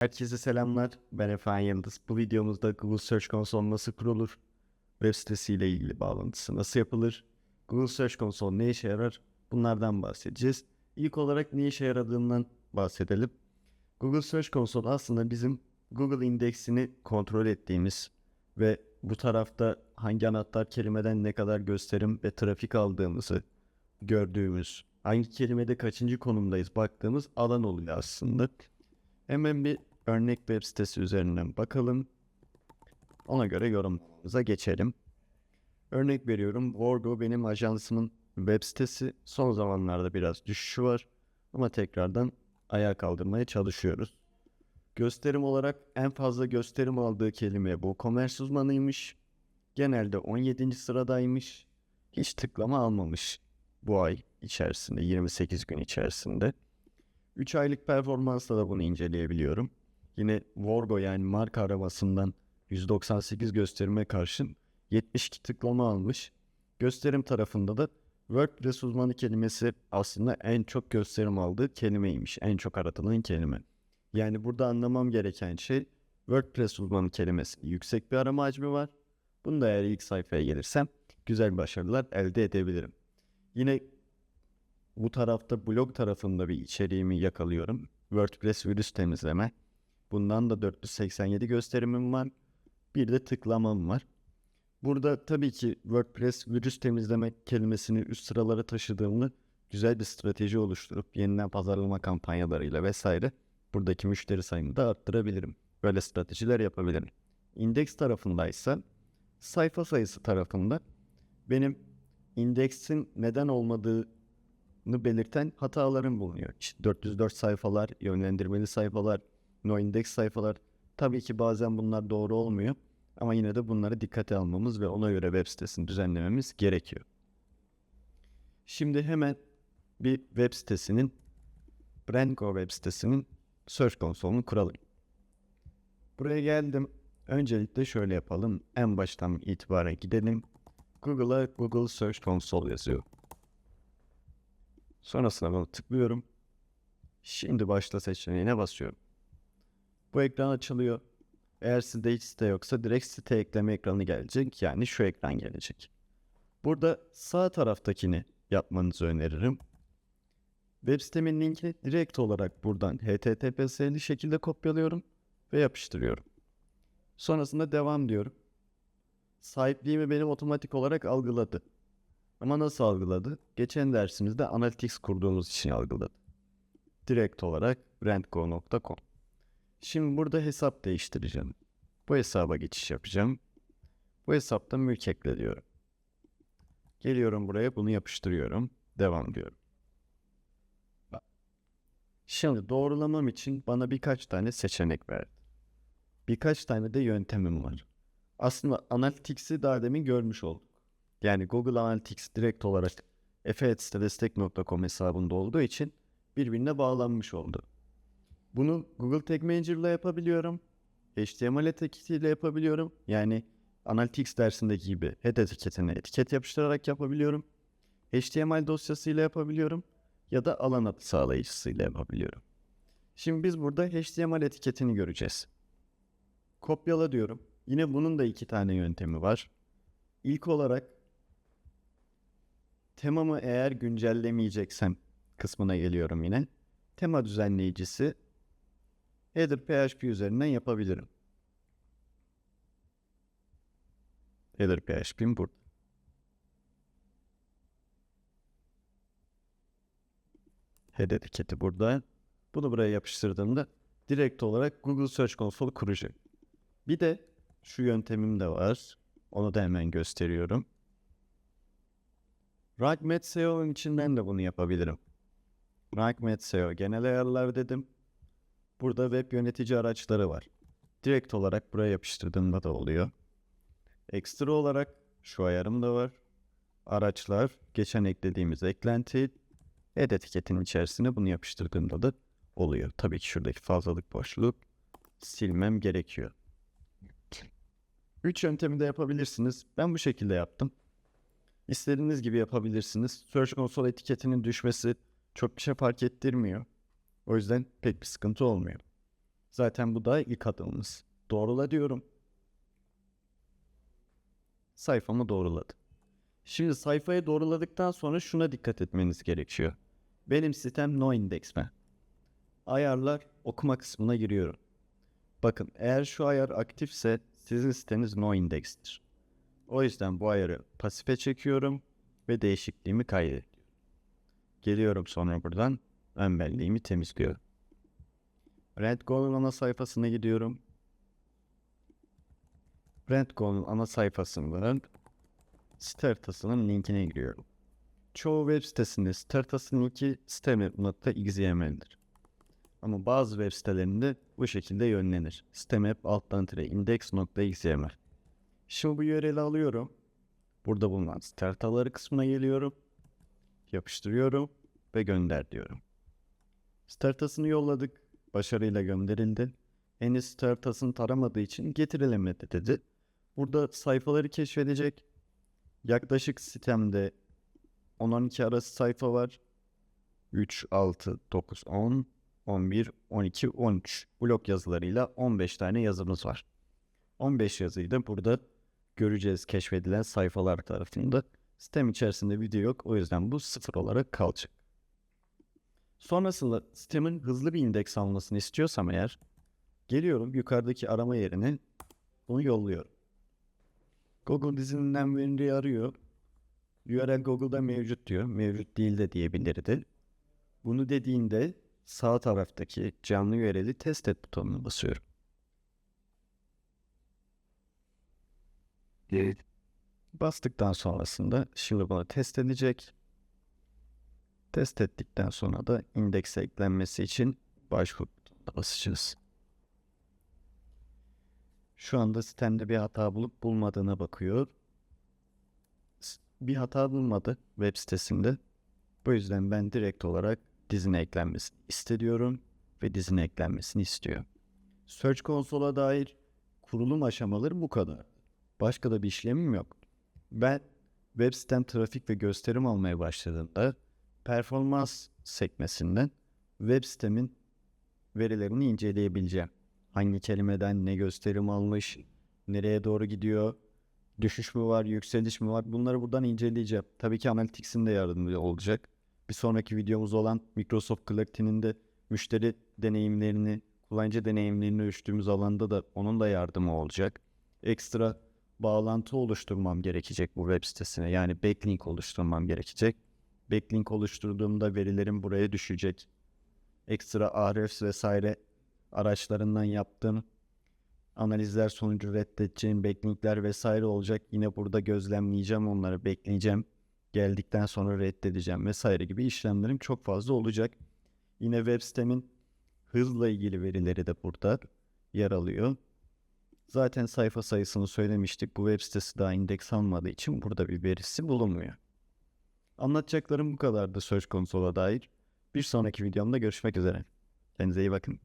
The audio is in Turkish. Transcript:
Herkese selamlar. Ben Efendim Yıldız. Bu videomuzda Google Search Console nasıl kurulur? Web sitesiyle ilgili bağlantısı nasıl yapılır? Google Search Console ne işe yarar? Bunlardan bahsedeceğiz. İlk olarak ne işe yaradığından bahsedelim. Google Search Console aslında bizim Google indeksini kontrol ettiğimiz ve bu tarafta hangi anahtar kelimeden ne kadar gösterim ve trafik aldığımızı gördüğümüz, hangi kelimede kaçıncı konumdayız baktığımız alan oluyor aslında. Hemen bir örnek web sitesi üzerinden bakalım. Ona göre yorumlarımıza geçelim. Örnek veriyorum. Vorgo benim ajansımın web sitesi. Son zamanlarda biraz düşüşü var. Ama tekrardan ayağa kaldırmaya çalışıyoruz. Gösterim olarak en fazla gösterim aldığı kelime WooCommerce uzmanıymış. Genelde 17. sıradaymış. Hiç tıklama almamış bu ay içerisinde, 28 gün içerisinde. 3 aylık performansla da bunu inceleyebiliyorum. Yine Vorgo yani marka aramasından 198 gösterime karşın 72 tıklama almış. Gösterim tarafında da WordPress uzmanı kelimesi aslında en çok gösterim aldığı kelimeymiş. En çok aratılan kelime. Yani burada anlamam gereken şey WordPress uzmanı kelimesi yüksek bir arama hacmi var. Bunu da eğer ilk sayfaya gelirsem güzel başarılar elde edebilirim. Yine bu tarafta blog tarafında bir içeriğimi yakalıyorum. WordPress virüs temizleme. Bundan da 487 gösterimim var. Bir de tıklamam var. Burada tabii ki WordPress virüs temizleme kelimesini üst sıralara taşıdığımda güzel bir strateji oluşturup yeniden pazarlama kampanyalarıyla vesaire buradaki müşteri sayımı da arttırabilirim. Böyle stratejiler yapabilirim. İndeks tarafındaysa sayfa sayısı tarafında benim indeksin neden olmadığı belirten hatalarım bulunuyor. İşte 404 sayfalar, yönlendirmeli sayfalar, no index sayfalar. Tabii ki bazen bunlar doğru olmuyor. Ama yine de bunları dikkate almamız ve ona göre web sitesini düzenlememiz gerekiyor. Şimdi hemen bir web sitesinin Brandgo web sitesinin Search Console'unu kuralım. Buraya geldim. Öncelikle şöyle yapalım. En baştan itibaren gidelim. Google'a Google Search Console yazıyor. Sonrasında bunu tıklıyorum. Şimdi başla seçeneğine basıyorum. Bu ekran açılıyor. Eğer sizde hiç site yoksa direkt site ekleme ekranı gelecek. Yani şu ekran gelecek. Burada sağ taraftakini yapmanızı öneririm. Web sitemin linkini direkt olarak buradan https'li şekilde kopyalıyorum ve yapıştırıyorum. Sonrasında devam diyorum. Sahipliğimi benim otomatik olarak algıladı. Ama nasıl algıladı? Geçen dersimizde Analytics kurduğumuz için algıladı. Direkt olarak brandgo.com. Şimdi burada hesap değiştireceğim. Bu hesaba geçiş yapacağım. Bu hesapta mülk ekle diyorum. Geliyorum buraya bunu yapıştırıyorum. Devam diyorum. Şimdi doğrulamam için bana birkaç tane seçenek verdi. Birkaç tane de yöntemim var. Aslında Analytics'i daha demin görmüş olduk. Yani Google Analytics direkt olarak efeetsitedestek.com hesabında olduğu için birbirine bağlanmış oldu. Bunu Google Tag Manager ile yapabiliyorum. HTML etiketiyle yapabiliyorum. Yani Analytics dersindeki gibi head etiketine etiket yapıştırarak yapabiliyorum. HTML dosyasıyla yapabiliyorum. Ya da alan adı sağlayıcısıyla yapabiliyorum. Şimdi biz burada HTML etiketini göreceğiz. Kopyala diyorum. Yine bunun da iki tane yöntemi var. İlk olarak temamı eğer güncellemeyeceksem kısmına geliyorum yine. Tema düzenleyicisi header PHP üzerinden yapabilirim. Header PHP'm burada. Head etiketi burada. Bunu buraya yapıştırdığımda direkt olarak Google Search Console kuracak. Bir de şu yöntemim de var. Onu da hemen gösteriyorum. RankMed SEO'nun içinden de bunu yapabilirim. RankMed SEO genel ayarlar dedim. Burada web yönetici araçları var. Direkt olarak buraya yapıştırdığımda da oluyor. Ekstra olarak şu ayarım da var. Araçlar, geçen eklediğimiz eklenti, ed etiketinin içerisine bunu yapıştırdığımda da oluyor. Tabii ki şuradaki fazlalık boşluğu silmem gerekiyor. Üç yöntemi de yapabilirsiniz. Ben bu şekilde yaptım. İstediğiniz gibi yapabilirsiniz. Search Console etiketinin düşmesi çok bir şey fark ettirmiyor. O yüzden pek bir sıkıntı olmuyor. Zaten bu da ilk adımımız. Doğrula diyorum. Sayfamı doğruladı. Şimdi sayfayı doğruladıktan sonra şuna dikkat etmeniz gerekiyor. Benim sitem no index mi? Ayarlar okuma kısmına giriyorum. Bakın eğer şu ayar aktifse sizin siteniz no index'tir. O yüzden bu ayarı pasife çekiyorum ve değişikliğimi kaydediyorum. Geliyorum sonra buradan ön belleğimi temizliyorum. RentGo'nun ana sayfasına gidiyorum. RentGo'nun ana sayfasından site haritasının linkine giriyorum. Çoğu web sitesinde site haritasının linki sitemap.xml'dir. Ama bazı web sitelerinde bu şekilde yönlenir. Sitemap alttan tire index.xml. Şimdi bu URL'i alıyorum. Burada bulunan site haritaları kısmına geliyorum. Yapıştırıyorum ve gönder diyorum. Site haritasını yolladık. Başarıyla gönderildi. Henüz site haritasını taramadığı için getirilemedi dedi. Burada sayfaları keşfedecek. Yaklaşık sitemde 10-12 arası sayfa var. 3, 6, 9, 10, 11, 12, 13 blok yazılarıyla 15 tane yazımız var. 15 yazıyı da burada göreceğiz keşfedilen sayfalar tarafında. Sitem içerisinde video yok o yüzden bu sıfır olarak kalacak. Sonrasında sistemin hızlı bir indeks almasını istiyorsam eğer geliyorum yukarıdaki arama yerine bunu yolluyorum. Google dizininden veriyi arıyor. URL Google'da mevcut diyor. Mevcut değil de diyebilirdi. Bunu dediğinde sağ taraftaki canlı URL'i test et butonuna basıyorum. Bastıktan sonrasında şimdi bunu test edecek. Test ettikten sonra da indekse eklenmesi için başvur butonuna basacağız. Şu anda sitemde bir hata bulup bulmadığına bakıyor. Bir hata bulmadı web sitesinde. Bu yüzden ben direkt olarak dizine eklenmesini istediyorum ve dizine eklenmesini istiyor. Search Console'a dair kurulum aşamaları bu kadar. Başka da bir işlemim yok. Ben web sitem trafik ve gösterim almaya başladığımda performans sekmesinden web sitemin verilerini inceleyebileceğim. Hangi kelimeden ne gösterim almış, nereye doğru gidiyor, düşüş mü var, yükseliş mi var bunları buradan inceleyeceğim. Tabii ki Analytics'in de yardımcı olacak. Bir sonraki videomuz olan Microsoft Collect'inin de müşteri deneyimlerini, kullanıcı deneyimlerini ölçtüğümüz alanda da onun da yardımı olacak. Ekstra bağlantı oluşturmam gerekecek bu web sitesine. Yani backlink oluşturmam gerekecek. Backlink oluşturduğumda verilerim buraya düşecek. Ekstra Ahrefs vesaire araçlarından yaptığım analizler sonucu reddedeceğim backlinkler vesaire olacak. Yine burada gözlemleyeceğim onları, bekleyeceğim. Geldikten sonra reddedeceğim vesaire gibi işlemlerim çok fazla olacak. Yine web sitemin hızla ilgili verileri de burada yer alıyor. Zaten sayfa sayısını söylemiştik. Bu web sitesi daha indeks almadığı için burada bir verisi bulunmuyor. Anlatacaklarım bu kadardı Search Console'a dair. Bir sonraki videomda görüşmek üzere. Kendinize iyi bakın.